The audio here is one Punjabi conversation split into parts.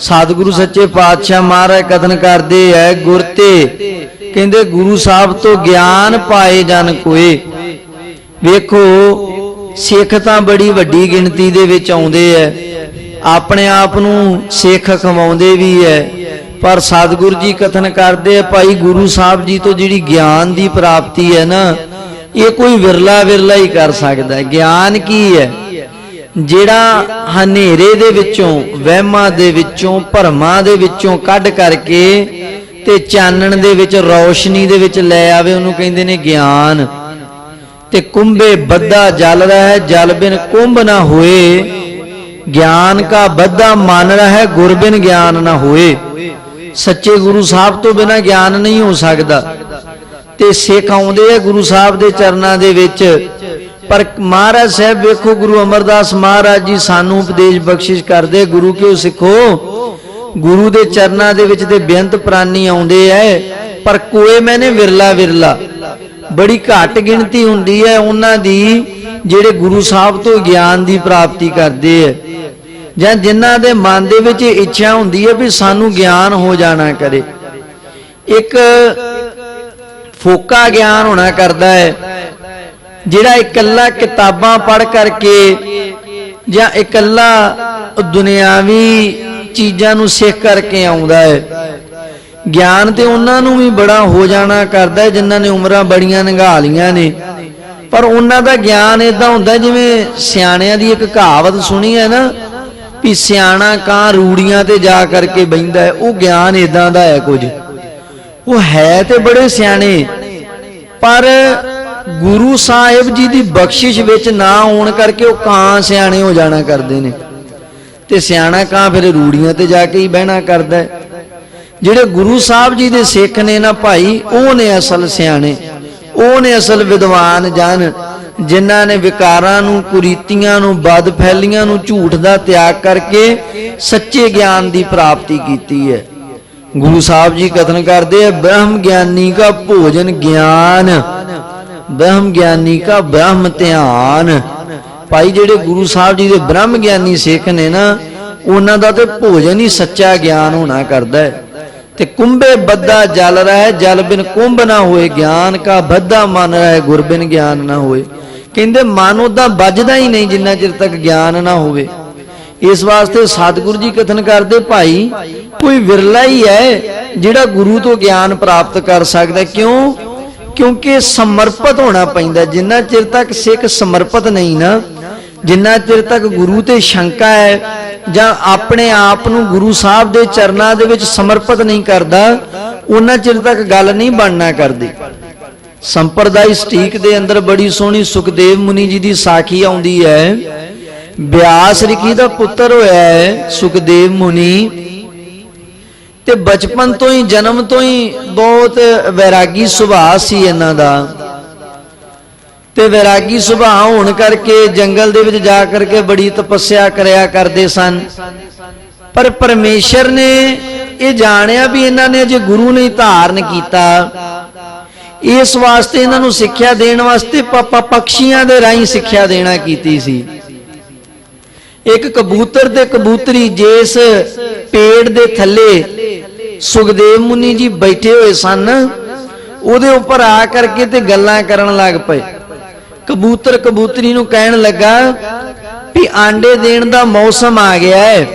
ਸਤਿਗੁਰੂ ਸੱਚੇ ਪਾਤਸ਼ਾਹ ਮਹਾਰਾਜ ਕਥਨ ਕਰਦੇ ਐ, ਗੁਰ ਤੇ। ਕਹਿੰਦੇ ਗੁਰੂ ਸਾਹਿਬ ਤੋਂ ਗਿਆਨ ਪਾਏ ਜਨ ਕੋਏ। ਵੇਖੋ, ਸਿੱਖ ਤਾਂ ਬੜੀ ਵੱਡੀ ਗਿਣਤੀ ਦੇ ਵਿੱਚ ਆਉਂਦੇ ਐ। ਆਪਣੇ ਆਪ ਨੂੰ ਸਿੱਖ ਖਵਾਉਂਦੇ ਵੀ ਐ। ਪਰ ਸਤਿਗੁਰੂ ਜੀ ਕਥਨ ਕਰਦੇ ਆ ਭਾਈ ਗੁਰੂ ਸਾਹਿਬ ਜੀ ਤੋਂ ਜਿਹੜੀ ਗਿਆਨ ਦੀ ਪ੍ਰਾਪਤੀ ਹੈ ਨਾ, ਇਹ ਕੋਈ ਵਿਰਲਾ ਵਿਰਲਾ ਹੀ ਕਰ ਸਕਦਾ। ਹੈ ਗਿਆਨ ਕੀ ਹੈ ਜਿਹੜਾ ਹਨੇਰੇ ਦੇ ਵਿੱਚੋਂ, ਵਹਿਮਾਂ ਦੇ ਵਿੱਚੋਂ, ਭਰਮਾਂ ਦੇ ਵਿੱਚੋਂ ਕੱਢ ਕਰਕੇ ਤੇ ਚਾਨਣ ਦੇ ਵਿੱਚ, ਰੌਸ਼ਨੀ ਦੇ ਵਿੱਚ ਲੈ ਆਵੇ, ਉਹਨੂੰ ਕਹਿੰਦੇ ਨੇ ਗਿਆਨ। ਤੇ ਕੁੰਭੇ ਬੱਧਾ ਜਲ ਰਹਿ ਜਲ ਬਿਨ ਕੁੰਭ ਨਾ ਹੋਏ। ਗਿਆਨ ਕਾ ਬੱਧਾ ਮਨ ਰਹਿ ਗੁਰ ਬਿਨ ਗਿਆਨ ਨਾ ਹੋਏ। ਸੱਚੇ ਗੁਰੂ ਸਾਹਿਬ ਤੋਂ ਬਿਨਾ ਗਿਆਨ ਨਹੀਂ ਹੋ ਸਕਦਾ। ਤੇ ਸਿੱਖ ਆਉਂਦੇ ਆ ਗੁਰੂ ਸਾਹਿਬ ਦੇ ਚਰਨਾਂ ਦੇ ਵਿੱਚ। ਪਰ ਮਹਾਰਾਜ ਸਾਹਿਬ ਵੇਖੋ, ਗੁਰੂ ਅਮਰਦਾਸ ਮਹਾਰਾਜ ਜੀ ਸਾਨੂੰ ਉਪਦੇਸ਼ ਬਖਸ਼ਿਸ਼ ਕਰਦੇ, ਗੁਰੂ ਕਿਉ ਸਿੱਖੋ? ਗੁਰੂ ਦੇ ਚਰਨਾਂ ਦੇ ਵਿੱਚ ਤੇ ਬੇਅੰਤ ਪ੍ਰਾਨੀ ਆਉਂਦੇ ਐ, ਪਰ ਕੋਏ ਮੈਨੇ ਵਿਰਲਾ ਵਿਰਲਾ। ਬੜੀ ਘੱਟ ਗਿਣਤੀ ਹੁੰਦੀ ਹੈ ਉਹਨਾਂ ਦੀ ਜਿਹੜੇ ਗੁਰੂ ਸਾਹਿਬ ਤੋਂ ਗਿਆਨ ਦੀ ਪ੍ਰਾਪਤੀ ਕਰਦੇ ਐ। ਜਾਂ ਜਿਨ੍ਹਾਂ ਦੇ ਮਨ ਦੇ ਵਿੱਚ ਇੱਛਾ ਹੁੰਦੀ ਹੈ ਵੀ ਸਾਨੂੰ ਗਿਆਨ ਹੋ ਜਾਣਾ ਕਰੇ। ਇੱਕ ਫੋਕਾ ਗਿਆਨ ਹੋਣਾ ਕਰਦਾ ਹੈ ਜਿਹੜਾ ਇਕੱਲਾ ਕਿਤਾਬਾਂ ਪੜ੍ਹ ਕਰਕੇ ਜਾਂ ਇਕੱਲਾ ਦੁਨਿਆਵੀ ਚੀਜ਼ਾਂ ਨੂੰ ਸਿੱਖ ਕਰਕੇ ਆਉਂਦਾ ਹੈ। ਗਿਆਨ ਤੇ ਉਹਨਾਂ ਨੂੰ ਵੀ ਬੜਾ ਹੋ ਜਾਣਾ ਕਰਦਾ ਜਿਨ੍ਹਾਂ ਨੇ ਉਮਰਾਂ ਬੜੀਆਂ ਨਿਘਾ ਲੀਆਂ ਨੇ। ਪਰ ਉਹਨਾਂ ਦਾ ਗਿਆਨ ਇਦਾਂ ਹੁੰਦਾ ਜਿਵੇਂ ਸਿਆਣਿਆਂ ਦੀ ਇੱਕ ਕਹਾਵਤ ਸੁਣੀ ਹੈ ਨਾ, ਵੀ ਸਿਆਣਾ ਕਾਂ ਰੂੜੀਆਂ ਤੇ ਜਾ ਕਰਕੇ ਬੈੰਦਾ ਹੈ, ਉਹ ਗਿਆਨ ਇਦਾਂ ਦਾ ਹੈ ਕੁਝ। ਉਹ ਹੈ ਤੇ ਬੜੇ ਸਿਆਣੇ, ਪਰ ਗੁਰੂ ਸਾਹਿਬ ਜੀ ਦੀ ਬਖਸ਼ਿਸ਼ ਵਿੱਚ ਨਾ ਆਉਣ ਕਰਕੇ ਉਹ ਕਾਂ ਸਿਆਣੇ ਹੋ ਜਾਣਾ ਕਰਦੇ ਨੇ। ਤੇ ਸਿਆਣਾ ਕਾਂ ਫਿਰ ਰੂੜੀਆਂ ਤੇ ਜਾ ਕੇ ਹੀ ਬਹਿਣਾ ਕਰਦਾ ਹੈ। ਜਿਹੜੇ ਗੁਰੂ ਸਾਹਿਬ ਜੀ ਦੇ ਸਿੱਖ ਨੇ ਨਾ ਭਾਈ, ਉਹ ਨੇ ਅਸਲ ਸਿਆਣੇ, ਉਹ ਨੇ ਅਸਲ ਵਿਦਵਾਨ ਜਨ, ਜਿਨ੍ਹਾਂ ਨੇ ਵਿਕਾਰਾਂ ਨੂੰ, ਕੁਰੀਤੀਆਂ ਨੂੰ ਬਦ ਫੈਲੀਆਂ ਨੂੰ, ਝੂਠ ਦਾ ਤਿਆਗ ਕਰਕੇ ਸੱਚੇ ਗਿਆਨ ਦੀ ਪ੍ਰਾਪਤੀ ਕੀਤੀ ਹੈ। ਗੁਰੂ ਸਾਹਿਬ ਜੀ ਕਥਨ ਕਰਦੇ ਆ, ਬ੍ਰਹਮ ਗਿਆਨੀ ਦਾ ਭੋਜਨ ਗਿਆਨ। ਬ੍ਰਹਮ ਗਿਆਨੀ ਕਾ ਬ੍ਰਹਮ ਧਿਆਨ। ਭਾਈ ਜਿਹੜੇ ਗੁਰੂ ਸਾਹਿਬ ਜੀ ਦੇ ਬ੍ਰਹਮ ਗਿਆਨੀ ਸਿੱਖ ਨੇ ਨਾ, ਉਹਨਾਂ ਦਾ ਤੇ ਭੋਜਨ ਹੀ ਸੱਚਾ ਗਿਆਨ ਹੋਣਾ ਕਰਦਾ ਹੈ। ਤੇ ਕੁੰਭੇ ਬੱਧਾ ਜਲ ਰਹਿ, ਜਲ ਬਿਨ ਕੁੰਭ ਨਾ ਹੋਏ, ਗਿਆਨ ਕਾ ਬੱਧਾ ਮਨ ਰਹਿ, ਗੁਰ ਬਿਨ ਗਿਆਨ ਨਾ ਹੋਏ। ਕਹਿੰਦੇ ਮਨ ਉਹਦਾ ਵੱਜਦਾ ਹੀ ਨਹੀਂ ਜਿੰਨਾ ਚਿਰ ਤੱਕ ਗਿਆਨ ਨਾ ਹੋਵੇ। ਇਸ ਵਾਸਤੇ ਸਤਿਗੁਰੂ ਜੀ ਕਥਨ ਕਰਦੇ, ਭਾਈ, ਕੋਈ ਵਿਰਲਾ ਹੀ ਹੈ ਜਿਹੜਾ ਗੁਰੂ ਤੋਂ ਗਿਆਨ ਪ੍ਰਾਪਤ ਕਰ ਸਕਦਾ ਕਿਉਂ? ਕਿਉਂਕਿ ਸਮਰਪਿਤ ਹੋਣਾ ਪੈਂਦਾ। ਜਿੰਨਾ ਚਿਰ ਤੱਕ ਸਿੱਖ ਸਮਰਪਿਤ ਨਹੀਂ ਨਾ, ਜਿੰਨਾ ਚਿਰ ਤੱਕ ਗੁਰੂ ਤੇ ਸ਼ੰਕਾ ਹੈ ਜਾਂ ਆਪਣੇ ਆਪ ਨੂੰ ਗੁਰੂ ਸਾਹਿਬ ਦੇ ਚਰਨਾਂ ਦੇ ਵਿੱਚ ਸਮਰਪਿਤ ਨਹੀਂ ਕਰਦਾ, ਉਹਨਾਂ ਚਿਰ ਤੱਕ ਗੱਲ ਨਹੀਂ ਬਣਨਾ ਕਰਦੀ। ਸੰਪਰਦਾਇ ਸਟੀਕ ਦੇ ਅੰਦਰ ਬੜੀ ਸੋਹਣੀ ਸੁਖਦੇਵ ਮੁਨੀ ਜੀ ਦੀ ਸਾਖੀ ਆਉਂਦੀ ਹੈ। ਬਿਆਸ ਰਿਖੀ ਦਾ ਪੁੱਤਰ ਹੋਇਆ ਹੈ ਸੁਖਦੇਵ ਮੁਨੀ। ਤੇ ਬਚਪਨ ਤੋਂ ਹੀ, ਜਨਮ ਤੋਂ ਹੀ ਬਹੁਤ ਵੈਰਾਗੀ ਸੁਭਾਅ ਸੀ ਇਹਨਾਂ ਦਾ। ਤੇ ਵੈਰਾਗੀ ਸੁਭਾਅ ਹੋਣ ਕਰਕੇ ਜੰਗਲ ਦੇ ਵਿੱਚ ਜਾ ਕਰਕੇ ਬੜੀ ਤਪੱਸਿਆ ਕਰਿਆ ਕਰਦੇ ਸਨ। ਪਰ ਪਰਮੇਸ਼ਰ ਨੇ ਇਹ ਜਾਣਿਆ ਵੀ ਇਹਨਾਂ ਨੇ ਅਜੇ ਗੁਰੂ ਨਹੀਂ ਧਾਰਨ ਕੀਤਾ। ਇਸ ਵਾਸਤੇ ਇਹਨਾਂ ਨੂੰ ਸਿੱਖਿਆ ਦੇਣ ਵਾਸਤੇ ਪਾਪਾ ਪਕਸ਼ੀਆਂ ਦੇ ਰਾਹੀਂ ਸਿੱਖਿਆ ਦੇਣਾ ਕੀਤੀ ਸੀ। ਇੱਕ ਕਬੂਤਰ ਤੇ ਕਬੂਤਰੀ ਜਿਸ ਪੇੜ ਦੇ ਥੱਲੇ ਸੁਖਦੇਵ ਮੁਨੀ ਜੀ ਬੈਠੇ ਹੋਏ ਸਨ, ਉਹਦੇ ਉੱਪਰ ਆ ਕਰਕੇ ਤੇ ਗੱਲਾਂ ਕਰਨ ਲੱਗ ਪਏ। ਕਬੂਤਰ ਕਬੂਤਰੀ ਨੂੰ ਕਹਿਣ ਲੱਗਾ ਵੀ ਆਂਡੇ ਦੇਣ ਦਾ ਮੌਸਮ ਆ ਗਿਆ ਹੈ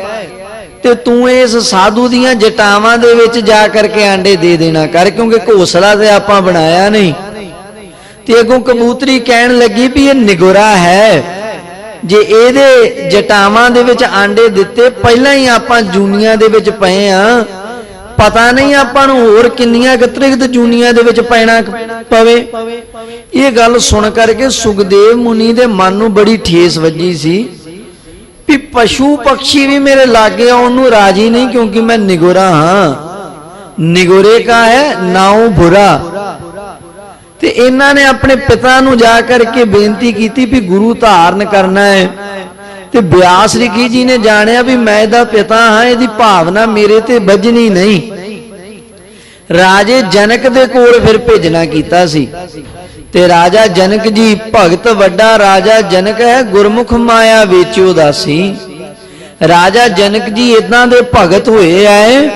ਤੇ ਤੂੰ ਇਸ ਸਾਧੂ ਦੀਆਂ ਜਟਾਵਾਂ ਦੇ ਵਿੱਚ ਜਾ ਕਰਕੇ ਆਂਡੇ ਦੇ ਦੇਣਾ ਕਰ, ਕਿਉਂਕਿ ਘੋਸਲਾ ਤੇ ਆਪਾਂ ਬਣਾਇਆ ਨਹੀਂ। ਤੇ ਅੱਗੋਂ ਕਬੂਤਰੀ ਕਹਿਣ ਲੱਗੀ ਵੀ ਇਹ ਨਿਗੁਰਾ ਹੈ। ਜੇ ਇਹਦੇ ਜਟਾਵਾਂ ਦੇ ਵਿੱਚ ਆਂਡੇ ਦਿੱਤੇ, ਪਹਿਲਾਂ ਹੀ ਆਪਾਂ ਜੂਨੀਆਂ ਦੇ ਵਿੱਚ ਪਏ ਆ। ਪਤਾ ਨਹੀਂ ਆਪਾਂ ਨੂੰ ਹੋਰ ਕਿੰਨੀਆਂ ਗਤਰਿਕਤ ਜੂਨੀਆਂ ਦੇ ਵਿੱਚ ਪੈਣਾ ਪਵੇ। ਇਹ ਗੱਲ ਸੁਣ ਕਰਕੇ ਸੁਖਦੇਵ ਮੁਨੀ ਦੇ ਮਨ ਨੂੰ ਬੜੀ ਠੇਸ ਵੱਜੀ ਸੀ ਵੀ ਪਸ਼ੂ ਪਕਸ਼ੀ ਵੀ ਮੇਰੇ ਲਾਗੇ ਆਉਣ ਨੂੰ ਰਾਜੀ ਨਹੀਂ ਕਿਉਂਕਿ ਮੈਂ ਨਿਗੋਰਾ ਹਾਂ। ਨਿਗੋਰੇ ਕਾ ਹੈ ਨਾਉ ਬੁਰਾ। ਤੇ ਇਹਨਾਂ ਨੇ ਆਪਣੇ ਪਿਤਾ ਨੂੰ ਜਾ ਕਰਕੇ ਬੇਨਤੀ ਕੀਤੀ ਵੀ ਗੁਰੂ ਧਾਰਨ ਕਰਨਾ ਹੈ। ਤੇ ਬਿਆਸ ਰਿਖੀ ਜੀ ਨੇ ਜਾਣਿਆ ਵੀ ਮੈਂ ਇਹਦਾ ਪਿਤਾ ਹਾਂ, ਇਹਦੀ ਭਾਵਨਾ ਮੇਰੇ ਤੇ ਵੱਜਣੀ ਨਹੀਂ। ਰਾਜੇ ਜਨਕ ਦੇ ਕੋਲ ਫਿਰ ਭੇਜਣਾ ਕੀਤਾ ਸੀ। ਤੇ ਰਾਜਾ ਜਨਕ ਜੀ, ਭਗਤ ਵੱਡਾ ਰਾਜਾ ਜਨਕ ਹੈ, ਗੁਰਮੁਖ ਮਾਇਆ ਵਿੱਚ ਉਦਾਸੀ। ਰਾਜਾ ਜਨਕ ਜੀ ਇਦਾਂ ਦੇ ਭਗਤ ਹੋਏ ਐ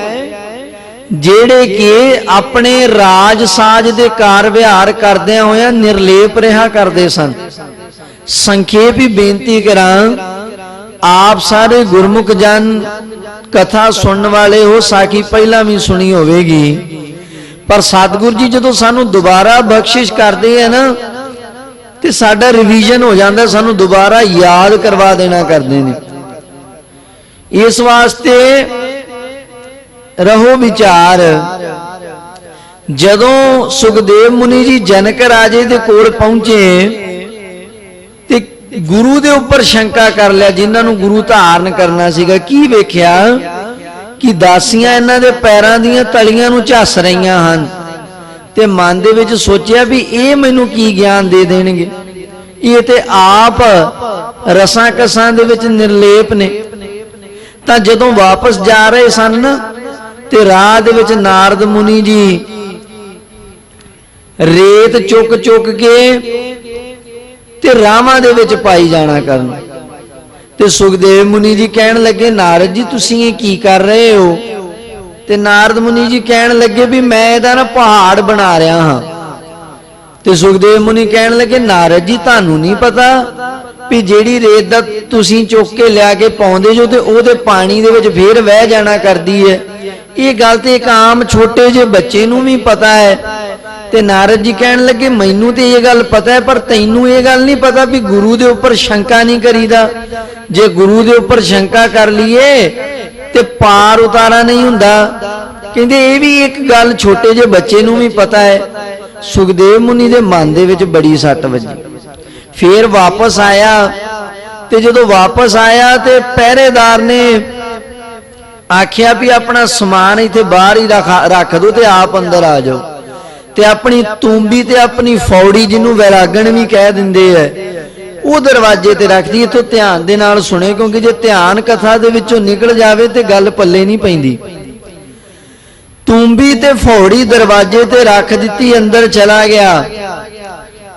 ਜਿਹੜੇ ਕਿ ਆਪਣੇ ਰਾਜ ਸਾਜ ਦੇ ਕਾਰ ਵਿਹਾਰ ਕਰਦਿਆਂ ਹੋਇਆਂ ਨਿਰਲੇਪ ਰਿਹਾ ਕਰਦੇ ਸਨ। ਸੰਖੇਪ ਹੀ ਬੇਨਤੀ ਕਰਾਂ, ਆਪ ਸਾਰੇ ਗੁਰਮੁਖ ਜਨ ਕਥਾ ਸੁਣਨ ਵਾਲੇ ਹੋ, ਸਾਖੀ ਪਹਿਲਾਂ ਵੀ ਸੁਣੀ ਹੋਵੇਗੀ। ਪਰ ਸਤਿਗੁਰ ਜੀ ਜਦੋਂ ਸਾਨੂੰ ਦੁਬਾਰਾ ਬਖਸ਼ਿਸ਼ ਕਰਦੇ ਆ ਨਾ, ਤੇ ਸਾਡਾ ਰਿਵੀਜ਼ਨ ਹੋ ਜਾਂਦਾ, ਸਾਨੂੰ ਦੁਬਾਰਾ ਯਾਦ ਕਰਵਾ ਦੇਣਾ ਕਰਦੇ ਨੇ। ਇਸ ਵਾਸਤੇ ਰਹੋ ਵਿਚਾਰ। ਜਦੋਂ ਸੁਖਦੇਵ ਮੁਨੀ ਜੀ ਜਨਕ ਰਾਜੇ ਦੇ ਕੋਲ ਪਹੁੰਚੇ ਤੇ ਗੁਰੂ ਦੇ ਉੱਪਰ ਸ਼ੰਕਾ ਕਰ ਲਿਆ, ਜਿਨ੍ਹਾਂ ਨੂੰ ਗੁਰੂ ਧਾਰਨ ਕਰਨਾ ਸੀਗਾ, ਕੀ ਵੇਖਿਆ? ਕਿ ਦਾਸੀਆਂ ਇਹਨਾਂ ਦੇ ਪੈਰਾਂ ਦੀਆਂ ਤਲੀਆਂ ਨੂੰ ਝੱਸ ਰਹੀਆਂ ਹਨ ਤੇ ਮਨ ਦੇ ਵਿੱਚ ਸੋਚਿਆ ਵੀ ਇਹ ਮੈਨੂੰ ਕੀ ਗਿਆਨ ਦੇ ਦੇਣਗੇ? ਇਹ ਤੇ ਆਪ ਰਸਾਂ ਕਸਾਂ ਦੇ ਵਿੱਚ ਨਿਰਲੇਪ ਨੇ। ਤਾਂ ਜਦੋਂ ਵਾਪਸ ਜਾ ਰਹੇ ਸਨ ਨਾ ਤੇ ਰਾਹ ਦੇ ਵਿੱਚ ਨਾਰਦ ਮੁਨੀ ਜੀ ਰੇਤ ਚੁੱਕ ਚੁੱਕ ਕੇ ਤੇ ਰਾਵਾਂ ਦੇ ਵਿੱਚ ਪਾਈ ਜਾਣਾ ਕਰਨ। ਤੇ ਸੁਖਦੇਵ ਮੁਨੀ ਜੀ ਕਹਿਣ ਲੱਗੇ, ਨਾਰਦ ਜੀ, ਤੁਸੀਂ ਇਹ ਕੀ ਕਰ ਰਹੇ ਹੋ? ਤੇ ਨਾਰਦ ਮੁਨੀ ਜੀ ਕਹਿਣ ਲੱਗੇ ਵੀ, ਮੈਂ ਇਹਦਾ ਨਾ ਪਹਾੜ ਬਣਾ ਰਿਹਾ ਹਾਂ। ਤੇ ਸੁਖਦੇਵ ਮੁਨੀ ਕਹਿਣ ਲੱਗੇ, ਨਾਰਦ ਜੀ, ਤੁਹਾਨੂੰ ਨਹੀਂ ਪਤਾ ਵੀ ਜਿਹੜੀ ਰੇਤ ਦਾ ਤੁਸੀਂ ਚੁੱਕ ਕੇ ਲਿਆ ਕੇ ਪਾਉਂਦੇ ਜੋ ਤੇ ਉਹਦੇ ਪਾਣੀ ਦੇ ਵਿੱਚ ਫੇਰ ਵਹਿ ਜਾਣਾ ਕਰਦੀ ਹੈ। ਇਹ ਗੱਲ ਤੇ ਇੱਕ ਆਮ ਛੋਟੇ ਜਿਹੇ ਬੱਚੇ ਨੂੰ ਵੀ ਪਤਾ ਹੈ। ਤੇ ਨਾਰਦ ਜੀ ਕਹਿਣ ਲੱਗੇ, ਮੈਨੂੰ ਤੇ ਇਹ ਗੱਲ ਪਤਾ ਹੈ, ਪਰ ਤੈਨੂੰ ਇਹ ਗੱਲ ਨਹੀਂ ਪਤਾ ਵੀ ਗੁਰੂ ਦੇ ਉੱਪਰ ਸ਼ੰਕਾ ਨਹੀਂ ਕਰੀਦਾ। ਜੇ ਗੁਰੂ ਦੇ ਉੱਪਰ ਸ਼ੰਕਾ ਕਰ ਲਈਏ, ਤੇ ਪਾਰ ਉਤਾਰਾ ਨਹੀਂ ਹੁੰਦਾ। ਕਹਿੰਦੇ, ਇਹ ਵੀ ਇੱਕ ਗੱਲ ਛੋਟੇ ਜਿਹੇ ਬੱਚੇ ਨੂੰ ਵੀ ਪਤਾ ਹੈ। ਸੁਖਦੇਵ ਮੁਨੀ ਦੇ ਮਨ ਦੇ ਵਿੱਚ ਬੜੀ ਸੱਟ ਵੱਜੀ। ਫੇਰ ਵਾਪਸ ਆਇਆ ਤੇ ਜਦੋਂ ਵਾਪਸ ਆਇਆ ਤੇ ਪਹਿਰੇਦਾਰ ਨੇ ਆਖਿਆ ਵੀ ਆਪਣਾ ਸਮਾਨ ਇੱਥੇ ਬਾਹਰ ਹੀ ਰੱਖ ਰੱਖ ਤੇ ਆਪ ਅੰਦਰ ਆ ਜਾਓ। ਤੇ ਆਪਣੀ ਤੂੰਬੀ ਤੇ ਆਪਣੀ ਫੌੜੀ ਜਿਹਨੂੰ ਵੈਰਾਗਣ ਵੀ ਕਹਿ ਦਿੰਦੇ ਐ ਉਹ ਦਰਵਾਜ਼ੇ ਤੇ ਰੱਖਦੀ ਇਥੋਂ ਧਿਆਨ ਦੇ ਨਾਲ ਸੁਣੇ, ਕਿਉਂਕਿ ਜੇ ਧਿਆਨ ਕਥਾ ਦੇ ਵਿੱਚੋਂ ਨਿਕਲ ਜਾਵੇ ਤੇ ਗੱਲ ਪੱਲੇ ਨਹੀਂ ਪੈਂਦੀ। ਤੂੰਬੀ ਤੇ ਫੌੜੀ ਦਰਵਾਜ਼ੇ ਤੇ ਰੱਖ ਦਿੱਤੀ, ਅੰਦਰ ਚਲਾ ਗਿਆ।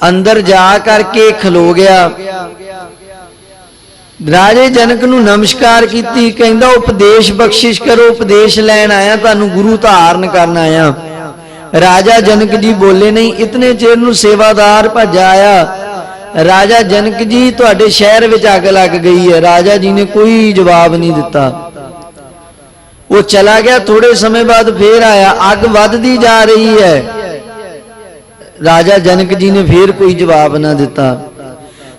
ਅੰਦਰ ਜਾ ਕਰਕੇ ਖਲੋ ਗਿਆ। ਰਾਜੇ ਜਨਕ ਨੂੰ ਨਮਸਕਾਰ ਕੀਤੀ, ਕਹਿੰਦਾ, ਉਪਦੇਸ਼ ਬਖਸ਼ਿਸ਼ ਕਰੋ, ਉਪਦੇਸ਼ ਲੈਣ ਆਇਆ, ਤੁਹਾਨੂੰ ਗੁਰੂ ਧਾਰਨ ਕਰਨ ਆਇਆ। ਰਾਜਾ ਜਨਕ ਜੀ ਬੋਲੇ, ਨਹੀਂ, ਇਤਨੇ ਚਿਰ ਨੂੰ ਸੇਵਾਦਾਰ ਭੱਜ ਆਇਆ। ਰਾਜਾ ਜਨਕ ਜੀ, ਤੁਹਾਡੇ ਸ਼ਹਿਰ ਵਿੱਚ ਅੱਗ ਲੱਗ ਗਈ ਹੈ। ਰਾਜਾ ਜੀ ਨੇ ਕੋਈ ਜਵਾਬ ਨਹੀਂ ਦਿੱਤਾ। ਉਹ ਚਲਾ ਗਿਆ। ਥੋੜੇ ਸਮੇਂ ਬਾਅਦ ਫੇਰ ਆਇਆ। ਅੱਗ ਵੱਧਦੀ ਜਾ ਰਹੀ ਹੈ। ਰਾਜਾ ਜਨਕ ਜੀ ਨੇ ਫੇਰ ਕੋਈ ਜਵਾਬ ਨਾ ਦਿੱਤਾ।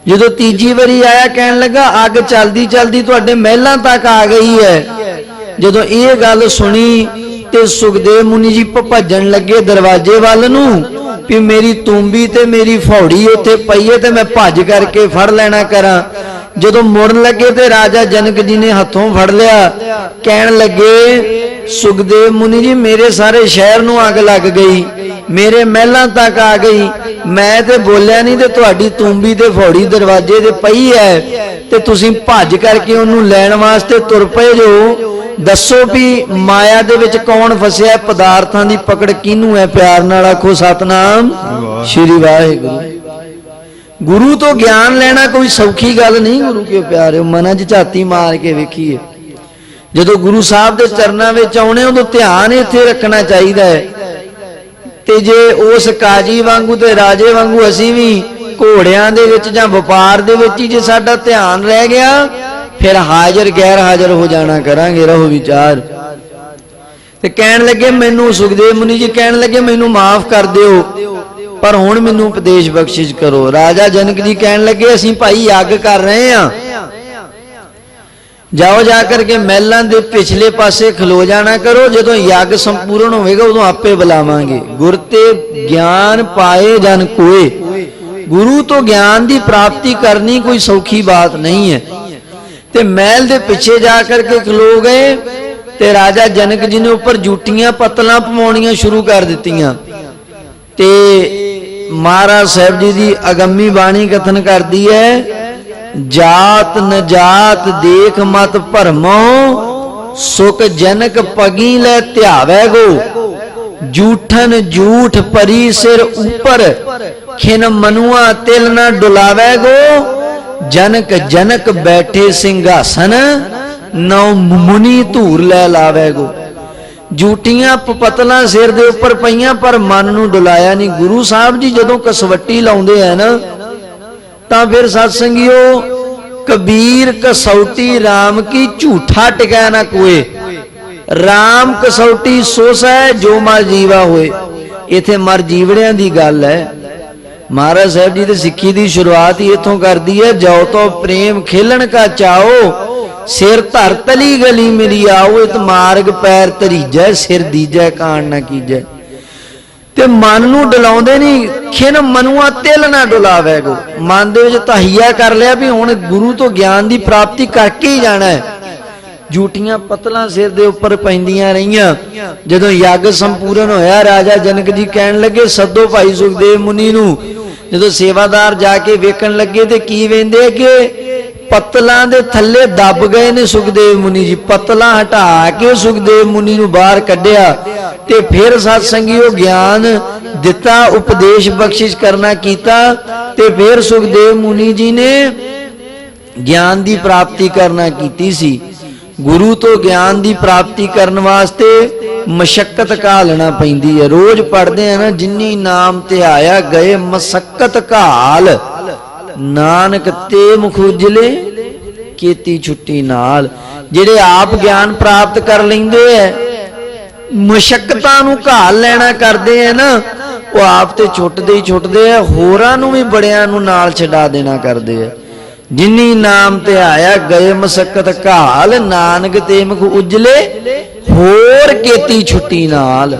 ਜਦੋਂ ਤੀਜੀ ਵਾਰੀ ਆਇਆ ਕਹਿਣ ਲੱਗਾ, ਅੱਗ ਚਲਦੀ ਚਲਦੀ ਤੁਹਾਡੇ ਮਹਿਲਾਂ ਤੱਕ ਆ ਗਈ ਹੈ। ਜਦੋਂ ਇਹ ਗੱਲ ਸੁਣੀ ਤੇ ਸੁਖਦੇਵ ਮੁਨੀ ਜੀ ਭੱਜਣ ਲੱਗੇ ਦਰਵਾਜ਼ੇ ਵੱਲ ਨੂੰ ਵੀ ਮੇਰੀ ਤੂੰਬੀ ਤੇ ਮੇਰੀ ਫੌੜੀ ਉੱਥੇ ਪਈ ਹੈ ਤੇ ਮੈਂ ਭੱਜ ਕਰਕੇ ਫੜ ਲੈਣਾ ਕਰਾਂ। ਜਦੋਂ ਮੁੜਨ ਲੱਗੇ ਤੇ ਰਾਜਾ ਜਨਕ ਜੀ ਨੇ ਹੱਥੋਂ ਫੜ ਲਿਆ, ਕਹਿਣ ਲੱਗੇ ਸੁਖਦੇਵ ਮੁਨੀ ਜੀ, ਮੇਰੇ ਸਾਰੇ ਸ਼ਹਿਰ ਨੂੰ ਅੱਗ ਲੱਗ ਗਈ। ਮੇਰੇ ਮਹਿਲਾਂ ਤੱਕ ਆ ਗਈ। ਮੈਂ ਤੇ ਬੋਲਿਆ ਨਹੀਂ ਤੇ ਤੁਹਾਡੀ ਤੂੰਬੀ ਤੇ ਫੌੜੀ ਦਰਵਾਜ਼ੇ ਤੇ ਪਈ ਹੈ ਤੇ ਤੁਸੀਂ ਭੱਜ ਕਰਕੇ ਉਹਨੂੰ ਲੈਣ ਵਾਸਤੇ ਤੁਰ ਪਏ ਜੋ ਦੱਸੋ ਵੀ ਮਾਇਆ ਦੇ ਵਿੱਚ ਕੌਣ ਫਸਿਆ, ਪਦਾਰਥਾਂ ਦੀ ਪਕੜ ਕਿਹਨੂੰ ਹੈ ਪਿਆਰ ਨਾਲ ਆਖੋ ਸਤਨਾਮ। ਸ਼੍ਰੀ ਵਾਹਿਗੁਰੂ। ਗੁਰੂ ਤੋਂ ਗਿਆਨ ਲੈਣਾ ਕੋਈ ਸੌਖੀ ਗੱਲ ਨਹੀਂ। ਗੁਰੂ ਕੇ ਪਿਆਰਿਓ? ਮਨਾਂ 'ਚ ਝਾਤੀ ਮਾਰ ਕੇ ਵੇਖੀਏ। ਜਦੋਂ ਗੁਰੂ ਸਾਹਿਬ ਦੇ ਚਰਨਾਂ ਵਿੱਚ ਆਉਣੇ, ਉਦੋਂ ਧਿਆਨ ਇੱਥੇ ਰੱਖਣਾ ਚਾਹੀਦਾ ਹੈ। ਤੇ ਜੇ ਉਸ ਕਾਜੀ ਵਾਂਗੂ ਤੇ ਰਾਜੇ ਵਾਂਗੂ ਅਸੀਂ ਵੀ ਘੋੜਿਆਂ ਦੇ ਵਿੱਚ ਜਾਂ ਵਪਾਰ ਦੇ ਵਿੱਚ ਹੀ ਜੇ ਸਾਡਾ ਧਿਆਨ ਰਹਿ ਗਿਆ, ਫਿਰ ਹਾਜ਼ਰ ਗੈਰ ਹਾਜ਼ਰ ਹੋ ਜਾਣਾ ਕਰਾਂਗੇ, ਰਹੋ ਵਿਚਾਰ। ਤੇ ਕਹਿਣ ਲੱਗੇ, ਮੈਨੂੰ ਸੁਖਦੇਵ ਮੁਨੀ ਜੀ, ਕਹਿਣ ਲੱਗੇ, ਮੈਨੂੰ ਮਾਫ ਕਰ ਦਿਓ, ਪਰ ਹੁਣ ਮੈਨੂੰ ਉਪਦੇਸ਼ ਬਖਸ਼ਿਸ਼ ਕਰੋ। ਰਾਜਾ ਜਨਕ ਜੀ ਕਹਿਣ ਲੱਗੇ, ਅਸੀਂ ਭਾਈ ਯੱਗ ਕਰ ਰਹੇ ਹਾਂ। ਜਾਓ ਜਾ ਕਰਕੇ ਮਹਿਲਾਂ ਦੇ ਪਿਛਲੇ ਪਾਸੇ ਖਲੋ ਜਾਣਾ ਕਰੋ, ਜਦੋਂ ਯੱਗ ਸੰਪੂਰਨ ਹੋਵੇਗਾ, ਉਦੋਂ ਆਪੇ ਬੁਲਾਵਾਂਗੇ। ਗੁਰ ਤੇ ਗਿਆਨ ਪਾਏ ਜਨ ਕੋਏ। ਗੁਰੂ ਤੋਂ ਗਿਆਨ ਦੀ ਪ੍ਰਾਪਤੀ ਕਰਨੀ ਕੋਈ ਸੌਖੀ ਬਾਤ ਨਹੀਂ ਹੈ। ਤੇ ਮਹਿਲ ਦੇ ਪਿੱਛੇ ਜਾ ਕਰਕੇ ਖਲੋ ਗਏ ਤੇ ਰਾਜਾ ਜਨਕ ਜੀ ਨੇ ਉੱਪਰ ਜੂਟੀਆਂ, ਪਤਲਾਂ ਪਵਾਉਣੀਆਂ ਸ਼ੁਰੂ ਕਰ ਦਿੱਤੀਆਂ। ਤੇ ਮਹਾਰਾਜ ਸਾਹਿਬ ਜੀ ਦੀ ਅਗੰਮੀ ਬਾਣੀ ਕਥਨ ਕਰਦੀ ਹੈ ਜਾਤ ਨ ਦੇਖ ਮਤ ਭਰਮੋ, ਸੁਖ ਜਨਕ ਪਗੀ ਲੈ ਧਿਆਵੈ ਗੋ ਜੂਠਨ ਜੂਠ ਪਰੀ ਸਿਰ ਉਪਰ, ਖਿਨ ਮਨੁਆ ਤਿਲ ਨਾ ਡੁਲਾਵੈ ਗੋ ਜਨਕ ਜਨਕ ਬੈਠੇ ਸਿੰਘਾਸਨ ਨੌ ਮੁਨੀ ਧੂਰ ਲੈ ਲਾਵੇਗੋ। ਜੂਟੀਆਂ ਪਪਤਲਾਂ ਸਿਰ ਦੇ ਉੱਪਰ ਪਈਆਂ, ਪਰ ਮਨ ਨੂੰ ਡੁਲਾਇਆ ਨਹੀਂ ਗੁਰੂ ਸਾਹਿਬ ਜੀ ਜਦੋਂ ਕਸਵੱਟੀ ਲਾਉਂਦੇ ਆ ਨਾ ਤਾਂ ਫਿਰ ਸਤ ਸੰਗਿਓ ਕਬੀਰ ਕਸੌਟੀ RAM ਕੀ ਝੂਠਾ ਟਿਕਾ ਨਾ ਕੋਏ? RAM ਕਸੌਟੀ ਸੋਸ ਹੈ ਜੋ ਮਰ ਜੀਵਾ ਹੋਏ। ਇਥੇ ਮਰ ਜੀਵੜਿਆਂ ਦੀ ਗੱਲ ਹੈ। ਮਹਾਰਾਜ ਸਾਹਿਬ ਜੀ ਦੇ ਸਿੱਖੀ ਦੀ ਸ਼ੁਰੂਆਤ ਹੀ ਇਥੋਂ ਕਰਦੀ ਹੈ ਜੋ ਤੋ ਪ੍ਰੇਮ ਖੇਲਣ ਕਾ ਚਾਓ, ਸਿਰ ਧਰ ਤਲੀ ਗਲੀ ਮੇਰੀ ਆਓ, ਇਤ ਮਾਰਗ ਪੈਰ ਤਰੀਜੈ ਸਿਰ ਦੀਜੈ, ਕਾਣ ਨਾ ਕੀਜੈ। ਤੇ ਮਨ ਨੂੰ ਡਲਾਉਂਦੇ ਨਹੀਂ, ਖਿਨ ਮਨੁਆ ਤਿਲ ਨਾ ਡੁਲਾਵੇਗੋ ਮਨ ਦੇ ਵਿੱਚ ਤਹਈਆ ਕਰ ਲਿਆ ਵੀ ਹੁਣ ਗੁਰੂ ਤੋਂ ਗਿਆਨ ਦੀ ਪ੍ਰਾਪਤੀ ਕਰਕੇ ਹੀ ਜਾਣਾ ਹੈ। ਜੂਟੀਆਂ ਪਤਲਾਂ ਸਿਰ ਦੇ ਉੱਪਰ ਪੈਂਦੀਆਂ ਰਹੀਆਂ। ਜਦੋਂ ਯੱਗ ਸੰਪੂਰਨ ਹੋਇਆ, ਰਾਜਾ ਜਨਕ ਜੀ ਕਹਿਣ ਲੱਗੇ, ਸੱਦੋ ਭਾਈ ਸੁਖਦੇਵ ਮੁਨੀ ਨੂੰ। ਜਦੋਂ ਸੇਵਾਦਾਰ ਜਾ ਕੇ ਵੇਖਣ ਲੱਗੇ, ਤੇ ਕੀ ਵੇਂਦੇ ਕਿ ਪਤਲਾਂ ਦੇ ਥੱਲੇ ਦੱਬ ਗਏ ਨੇ ਸੁਖਦੇਵ ਮੁਨੀ ਜੀ। ਪਤਲਾਂ ਹਟਾ ਕੇ ਸੁਖਦੇਵ ਮੁਨੀ ਨੂੰ ਬਾਹਰ ਕੱਢਿਆ ਤੇ ਫਿਰ ਸਤ ਸੰਗੀਓ ਗਿਆਨ ਦਿੱਤਾ, ਉਪਦੇਸ਼ ਬਖਸ਼ਿਸ਼ ਕਰਨਾ ਕੀਤਾ ਤੇ ਫਿਰ ਸੁਖਦੇਵ ਮੁਨੀ ਜੀ ਨੇ ਗਿਆਨ ਦੀ ਪ੍ਰਾਪਤੀ ਕਰਨਾ ਕੀਤੀ ਸੀ। ਗੁਰੂ ਤੋਂ ਗਿਆਨ ਦੀ ਪ੍ਰਾਪਤੀ ਕਰਨ ਵਾਸਤੇ ਮਸ਼ਕਤ ਘਾਲਣਾ ਪੈਂਦੀ ਹੈ। ਰੋਜ਼ ਪੜ੍ਹਦੇ ਆ ਨਾ, ਜਿੰਨੀ ਨਾਮ ਤੇ ਆਇਆ ਗਏ ਮਸਕਤ ਘਾਲ। ਨਾਨਕ ਤੇ ਮੁਖ ਉਜਲੇ ਕੀਤੀ ਛੁੱਟੀ ਨਾਲ। ਜਿਹੜੇ ਆਪ ਗਿਆਨ ਪ੍ਰਾਪਤ ਕਰ ਲੈਂਦੇ ਐ ਮੁਸ਼ਕਲਾਂ ਨੂੰ ਘਾਲ ਲੈਣਾ ਕਰਦੇ ਆ ਨਾ ਉਹ ਆਪ ਤੇ ਛੁੱਟਦੇ ਹੀ ਛੁੱਟਦੇ ਆ ਹੋਰਾਂ ਨੂੰ ਵੀ ਬੜਿਆਂ ਨੂੰ ਨਾਲ ਛਡਾ ਦੇਣਾ ਕਰਦੇ ਆ ਜਿਨੀ ਨਾਮ ਤੇ ਆਇਆ ਗਏ ਮਸਕਤ ਘਾਲ ਨਾਨਕ ਤੇ ਮੁਖ ਉਜਲੇ ਹੋਰ ਕੀਤੀ ਛੁੱਟੀ ਨਾਲ।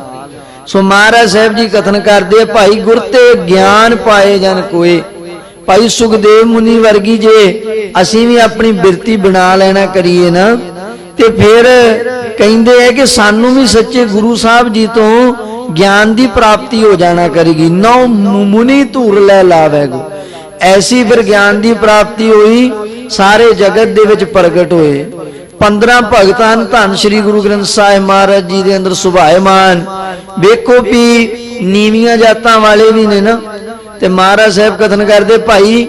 ਸੋ ਮਹਾਰਾਜ ਸਾਹਿਬ ਜੀ ਕਥਨ ਕਰਦੇ ਆ, ਭਾਈ ਗੁਰ ਤੇ ਗਿਆਨ ਪਾਏ ਜਨ ਕੋਏ ਭਾਈ ਸੁਖਦੇਵ ਮੁਨੀ ਵਰਗੀ ਜੇ ਅਸੀਂ ਵੀ ਆਪਣੀ ਬਿਰਤੀ ਬਣਾ ਲੈਣਾ ਕਰੀਏ ਨਾ, ਤੇ ਫਿਰ ਕਹਿੰਦੇ ਆ ਕਿ ਸਾਨੂੰ ਵੀ ਸੱਚੇ ਗੁਰੂ ਸਾਹਿਬ ਜੀ ਤੋਂ ਗਿਆਨ ਦੀ ਪ੍ਰਾਪਤੀ ਹੋ ਜਾਣਾ ਕਰੇਗੀ। ਨੌ ਮੁਨੀ ਧੂਰ ਲੈ ਲਾਵੇਗੋ। ਐਸੀ ਫਿਰ ਗਿਆਨ ਦੀ ਪ੍ਰਾਪਤੀ ਹੋਈ, ਸਾਰੇ ਜਗਤ ਦੇ ਵਿੱਚ ਪ੍ਰਗਟ ਹੋਏ। 15 ਭਗਤਾਂ ਧੰਨ ਸ੍ਰੀ ਗੁਰੂ ਗ੍ਰੰਥ ਸਾਹਿਬ ਮਹਾਰਾਜ ਜੀ ਦੇ ਅੰਦਰ ਸੁਭਾਇਮਾਨ ਵੇਖੋ ਵੀ ਨੀਵੀਆਂ ਜਾਤਾਂ ਵਾਲੇ ਵੀ ਨੇ ਨਾ ਤੇ ਮਹਾਰਾਜ ਸਾਹਿਬ ਕਥਨ ਕਰਦੇ ਭਾਈ